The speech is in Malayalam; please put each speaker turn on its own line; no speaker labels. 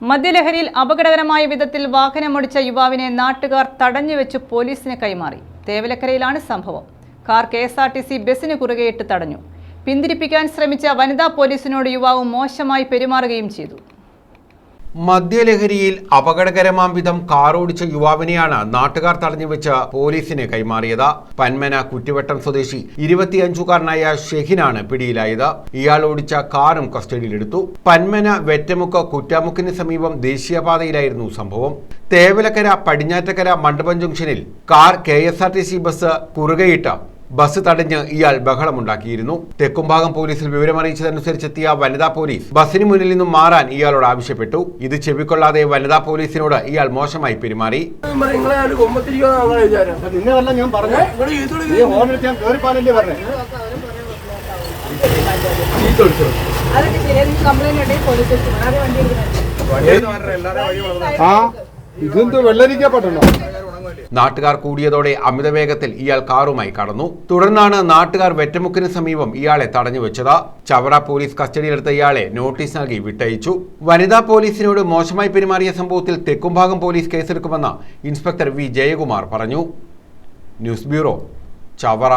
മദ്യലഹരിയിൽ അപകടകരമായ വിധത്തിൽ വാഹനമൊടിച്ച യുവാവിനെ നാട്ടുകാർ തടഞ്ഞുവെച്ച് പോലീസിന് കൈമാറി. തേവലക്കരയിലാണ് സംഭവം. Car K S R T C ബസ്സിന് കുറുകെയിട്ട് തടഞ്ഞു. പിന്തിരിപ്പിക്കാൻ ശ്രമിച്ച വനിതാ പോലീസിനോട് യുവാവ് മോശമായി പെരുമാറുകയും ചെയ്തു.
മദ്യലഹരിയിൽ അപകടകരമാം വിധം കാറോടിച്ച യുവാവിനെയാണ് നാട്ടുകാർ തടഞ്ഞുവെച്ച് പോലീസിന് കൈമാറിയത്. പന്മന കുറ്റിവട്ടം സ്വദേശി ഇരുപത്തിയഞ്ചുകാരനായ ഷെഹിനാണ് പിടിയിലായത്. ഇയാൾ ഓടിച്ച കാറും കസ്റ്റഡിയിലെടുത്തു. പന്മന വെറ്റമുക്ക് കുറ്റാമുക്കിന് സമീപം ദേശീയപാതയിലായിരുന്നു സംഭവം. തേവലക്കര പടിഞ്ഞാറ്റക്കര മണ്ഡപം ജംഗ്ഷനിൽ കാർ കെ ബസ് കുറുകയിട്ട് ബസ് തടഞ്ഞ് ഇയാൾ ബഹളമുണ്ടാക്കിയിരുന്നു. തെക്കുംഭാഗം പോലീസിൽ വിവരമറിയിച്ചതനുസരിച്ചെത്തിയ വനിതാ പോലീസ് ബസ്സിന് മുന്നിൽ നിന്നും മാറാൻ ഇയാളോട് ആവശ്യപ്പെട്ടു. ഇത് ചെവിക്കൊള്ളാതെ വനിതാ പോലീസിനോട് ഇയാൾ മോശമായി പെരുമാറി.
ആ ഇതെന്ത് വെള്ളരിക്കപ്പെട്ടോ
നാട്ടുകാർ കൂടിയതോടെ അമിതവേഗത്തിൽ ഇയാൾ കാറുമായി കടന്നു. തുടർന്നാണ് നാട്ടുകാർ വെറ്റമുക്കിന് സമീപം ഇയാളെ തടഞ്ഞു വെച്ചത്. ചവറ പോലീസ് കസ്റ്റഡിയിലെടുത്ത ഇയാളെ നോട്ടീസ് നൽകി വിട്ടയച്ചു. വനിതാ പോലീസിനോട് മോശമായി പെരുമാറിയ സംഭവത്തിൽ തെക്കുംഭാഗം പോലീസ് കേസെടുക്കുമെന്ന് ഇൻസ്പെക്ടർ വി ജയകുമാർ പറഞ്ഞു. News bureau Chavara.